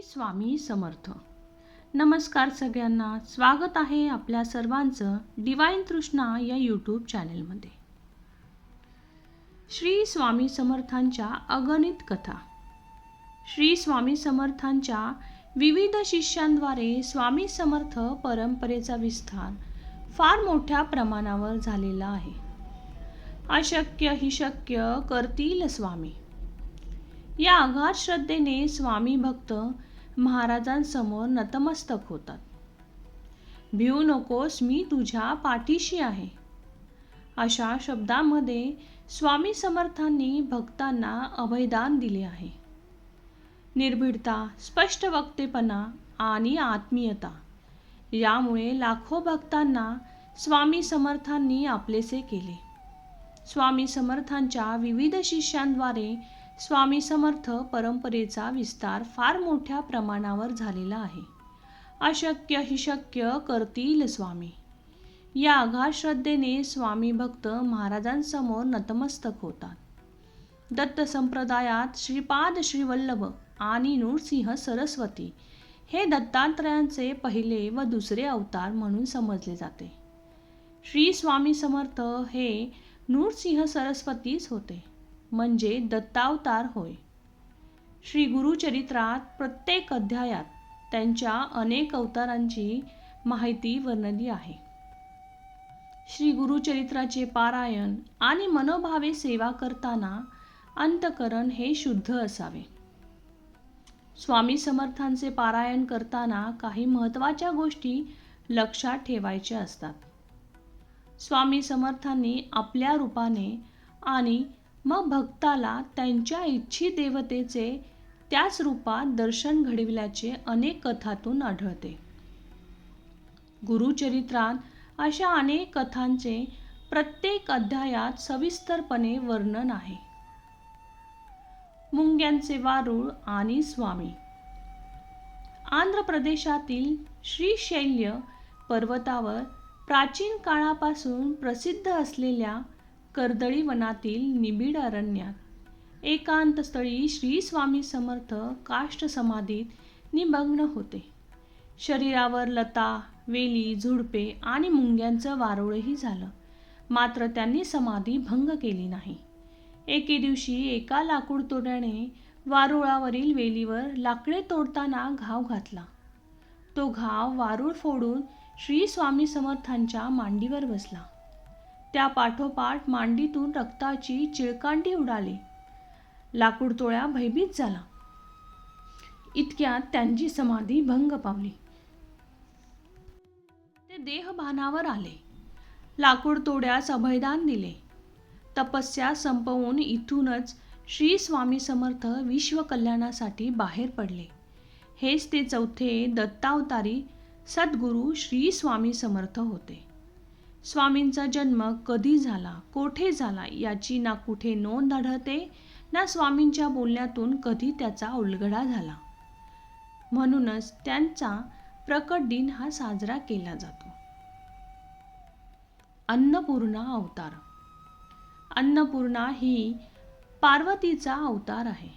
श्री स्वामी समर्थ. नमस्कार सगळ्यांना. स्वागत आहे आपल्या सर्वांचं डिवाईन तृष्णा या यूट्यूब चॅनेलमध्ये श्री स्वामी समर्थांच्या अगणित कथा. श्री स्वामी समर्थांच्या विविध शिष्यांद्वारे स्वामी समर्थ परंपरेचा विस्तार फार मोठ्या प्रमाणावर झालेला आहे. अशक्य ही शक्य करतील स्वामी. या अगाध श्रद्धेने स्वामी भक्त महाराजांसमोर नतमस्तक होतात. भिवू नकोस मी तुझ्या पाठीशी आहे. अशा शब्दामध्ये स्वामी समर्थांनी भक्तांना अभयदान दिले आहे. निर्भीडता स्पष्ट वक्तेपणा आणि आत्मीयता यामुळे लाखो भक्तांना स्वामी समर्थांनी आपलेसे केले. स्वामी समर्थांच्या विविध शिष्यांद्वारे स्वामी समर्थ परंपरेचा विस्तार फार मोठ्या प्रमाणावर झालेला आहे. अशक्य ही शक्य करतील स्वामी. या अगाध श्रद्धेने स्वामी भक्त महाराजांसमोर नतमस्तक होतात. दत्त संप्रदायात श्रीपाद श्रीवल्लभ आणि नृसिंह सरस्वती हे दत्तात्रयांचे पहिले व दुसरे अवतार म्हणून समजले जाते. श्री स्वामी समर्थ हे नृसिंह सरस्वतीच होते. म्हणजे दत्तावतार होय. श्री गुरुचरित्रात प्रत्येक अध्यायात त्यांच्या अनेक अवतारांची माहिती वर्णली आहे. श्री गुरुचरित्राचे पारायण आणि मनोभावे सेवा करताना अंतकरण हे शुद्ध असावे. स्वामी समर्थांचे पारायण करताना काही महत्त्वाच्या गोष्टी लक्षात ठेवायच्या असतात. स्वामी समर्थांनी आपल्या रूपाने आणि मग भक्ताला त्यांच्या इच्छित देवतेचे त्याच रूपात दर्शन घडविल्याचे अनेक कथातून आढळते. गुरुचरित्रात अशा अनेक कथांचे प्रत्येक अध्यायात सविस्तरपणे वर्णन आहे. मुंग्यांचे वारूळ आणि स्वामी. आंध्र प्रदेशातील श्रीशैल्य पर्वतावर प्राचीन काळापासून प्रसिद्ध असलेल्या कर्दळी वनातील निबिड अरण्यात. एकांतस्थळी श्री स्वामी समर्थ काष्ट समाधीत निमग्न होते. शरीरावर लता वेली झुडपे आणि मुंग्यांचं वारोळही झालं. मात्र त्यांनी समाधी भंग केली नाही. एके दिवशी एका लाकूड तोड्याने वारुळावरील वेलीवर लाकडे तोडताना घाव घातला. तो घाव वारूळ फोडून श्री स्वामी समर्थांच्या मांडीवर बसला. त्या पाठोपाठ मांडीतून रक्ताची चिळकांडी उडाली. लाकूड तोळ्या भयभीत झाला. इतक्यात त्यांची समाधी भंग पावली. ते देहभानावर आले. लाकूड तोड्यास अभयदान दिले. तपस्या संपवून इथूनच श्री स्वामी समर्थ विश्वकल्याणासाठी बाहेर पडले. हेच ते चौथे दत्तावतारी सद्गुरू श्री स्वामी समर्थ होते. स्वामींचा जन्म कधी झाला कोठे झाला याची ना कुठे नोंद आढळते ना स्वामींच्या बोलण्यातून कधी त्याचा उलगडा झाला. म्हणूनच त्यांचा प्रकट दिन हा साजरा केला जातो. अन्नपूर्णा अवतार. अन्नपूर्णा ही पार्वतीचा अवतार आहे.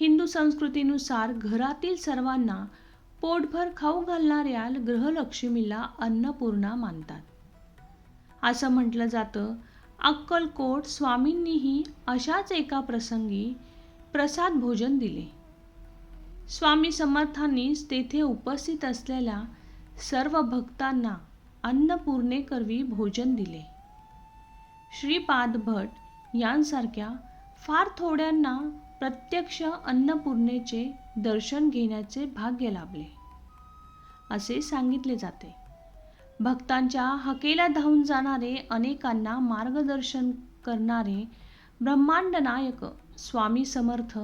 हिंदू संस्कृतीनुसार घरातील सर्वांना पोटभर खाऊ घालणाऱ्या ग्रहलक्ष्मीला अन्नपूर्णा मानतात. असं म्हटलं जातं. अक्कलकोट स्वामींनीही अशाच एका प्रसंगी प्रसाद भोजन दिले. स्वामी समर्थांनीच तेथे उपस्थित असलेल्या सर्व भक्तांना अन्नपूर्णेकरवी भोजन दिले. श्रीपाद भट यांसारख्या फार थोड्यांना प्रत्यक्ष अन्नपूर्णेचे दर्शन घेण्याचे भाग्य लाभले. असे सांगितले जाते. भक्तांच्या हकेला धावून जाणारे अनेकांना मार्गदर्शन करणारे ब्रह्मांड नायक स्वामी समर्थ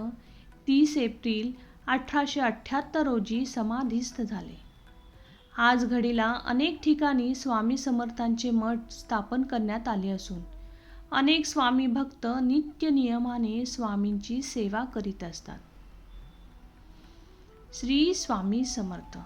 तीस एप्रिल अठराशे अठ्ठ्याहत्तर रोजी समाधीस्थ झाले. आज घडीला अनेक ठिकाणी स्वामी समर्थांचे मठ स्थापन करण्यात आले असून अनेक स्वामी भक्त नित्य नियमाने स्वामींची सेवा करीत असतात. श्री स्वामी समर्थ